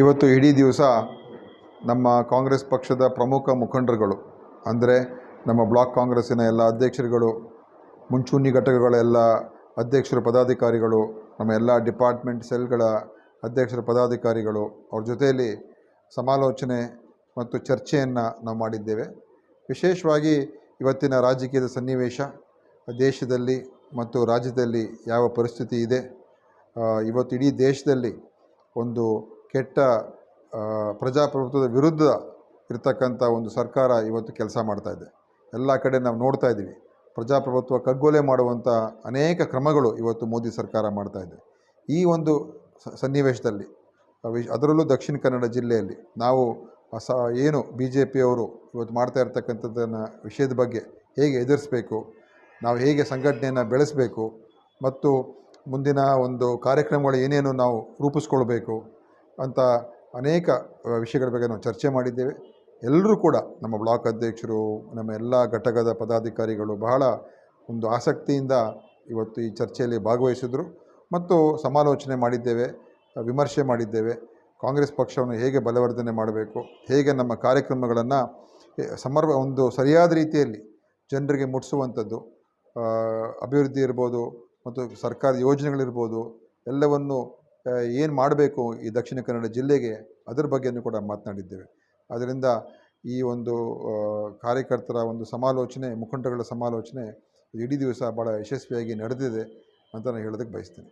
ಇವತ್ತು ಇಡೀ ದಿವಸ ನಮ್ಮ ಕಾಂಗ್ರೆಸ್ ಪಕ್ಷದ ಪ್ರಮುಖ ಮುಖಂಡರುಗಳು, ಅಂದರೆ ನಮ್ಮ ಬ್ಲಾಕ್ ಕಾಂಗ್ರೆಸ್ಸಿನ ಎಲ್ಲ ಅಧ್ಯಕ್ಷರುಗಳು, ಮುಂಚೂಣಿ ಘಟಕಗಳ ಎಲ್ಲ ಅಧ್ಯಕ್ಷರು, ಪದಾಧಿಕಾರಿಗಳು, ನಮ್ಮ ಎಲ್ಲ ಡಿಪಾರ್ಟ್ಮೆಂಟ್ ಸೆಲ್ಗಳ ಅಧ್ಯಕ್ಷರ, ಪದಾಧಿಕಾರಿಗಳು, ಅವ್ರ ಜೊತೆಯಲ್ಲಿ ಸಮಾಲೋಚನೆ ಮತ್ತು ಚರ್ಚೆಯನ್ನು ನಾವು ಮಾಡಿದ್ದೇವೆ. ವಿಶೇಷವಾಗಿ ಇವತ್ತಿನ ರಾಜಕೀಯದ ಸನ್ನಿವೇಶ, ದೇಶದಲ್ಲಿ ಮತ್ತು ರಾಜ್ಯದಲ್ಲಿ ಯಾವ ಪರಿಸ್ಥಿತಿ ಇದೆ. ಇವತ್ತು ಇಡೀ ದೇಶದಲ್ಲಿ ಒಂದು ಕೆಟ್ಟ ಪ್ರಜಾಪ್ರಭುತ್ವದ ವಿರುದ್ಧ ಇರತಕ್ಕಂಥ ಒಂದು ಸರ್ಕಾರ ಇವತ್ತು ಕೆಲಸ ಮಾಡ್ತಾ ಇದೆ. ಎಲ್ಲ ಕಡೆ ನಾವು ನೋಡ್ತಾ ಇದ್ದೀವಿ. ಪ್ರಜಾಪ್ರಭುತ್ವ ಕಗ್ಗೊಲೆ ಮಾಡುವಂಥ ಅನೇಕ ಕ್ರಮಗಳು ಇವತ್ತು ಮೋದಿ ಸರ್ಕಾರ ಮಾಡ್ತಾ ಇದೆ. ಈ ಒಂದು ಸನ್ನಿವೇಶದಲ್ಲಿ ಅದರಲ್ಲೂ ದಕ್ಷಿಣ ಕನ್ನಡ ಜಿಲ್ಲೆಯಲ್ಲಿ ನಾವು ಸ ಏನು ಬಿ ಜೆ ಪಿಯವರು ಇವತ್ತು ಮಾಡ್ತಾ ಇರ್ತಕ್ಕಂಥದ್ದನ್ನು ವಿಷಯದ ಬಗ್ಗೆ ಹೇಗೆ ಎದುರಿಸಬೇಕು, ನಾವು ಹೇಗೆ ಸಂಘಟನೆಯನ್ನು ಬೆಳೆಸಬೇಕು, ಮತ್ತು ಮುಂದಿನ ಒಂದು ಕಾರ್ಯಕ್ರಮಗಳು ಏನೇನು ನಾವು ರೂಪಿಸ್ಕೊಳ್ಬೇಕು ಅಂತ ಅನೇಕ ವಿಷಯಗಳ ಬಗ್ಗೆ ನಾವು ಚರ್ಚೆ ಮಾಡಿದ್ದೇವೆ. ಎಲ್ಲರೂ ಕೂಡ ನಮ್ಮ ಬ್ಲಾಕ್ ಅಧ್ಯಕ್ಷರು, ನಮ್ಮ ಎಲ್ಲ ಘಟಕದ ಪದಾಧಿಕಾರಿಗಳು ಬಹಳ ಒಂದು ಆಸಕ್ತಿಯಿಂದ ಇವತ್ತು ಈ ಚರ್ಚೆಯಲ್ಲಿ ಭಾಗವಹಿಸಿದರು. ಮತ್ತು ಸಮಾಲೋಚನೆ ಮಾಡಿದ್ದೇವೆ, ವಿಮರ್ಶೆ ಮಾಡಿದ್ದೇವೆ. ಕಾಂಗ್ರೆಸ್ ಪಕ್ಷವನ್ನು ಹೇಗೆ ಬಲವರ್ಧನೆ ಮಾಡಬೇಕು, ಹೇಗೆ ನಮ್ಮ ಕಾರ್ಯಕ್ರಮಗಳನ್ನು ಸಮರ್ಪ, ಒಂದು ಸರಿಯಾದ ರೀತಿಯಲ್ಲಿ ಜನರಿಗೆ ಮುಟ್ಟಿಸುವಂಥದ್ದು ಅಭಿವೃದ್ಧಿ ಇರ್ಬೋದು, ಮತ್ತು ಸರ್ಕಾರದ ಯೋಜನೆಗಳಿರ್ಬೋದು, ಎಲ್ಲವನ್ನು ಏನು ಮಾಡಬೇಕು ಈ ದಕ್ಷಿಣ ಕನ್ನಡ ಜಿಲ್ಲೆಗೆ ಅದರ ಬಗ್ಗೆಯೂ ಕೂಡ ಮಾತನಾಡಿದ್ದೇವೆ. ಆದ್ದರಿಂದ ಈ ಒಂದು ಕಾರ್ಯಕರ್ತರ ಒಂದು ಸಮಾಲೋಚನೆ ಮುಖಂಡಗಳ ಸಮಾಲೋಚನೆ ಇಡೀ ದಿವಸ ಭಾಳ ಯಶಸ್ವಿಯಾಗಿ ನಡೆದಿದೆ ಅಂತ ನಾನು ಹೇಳೋದಕ್ಕೆ ಬಯಸ್ತೀನಿ.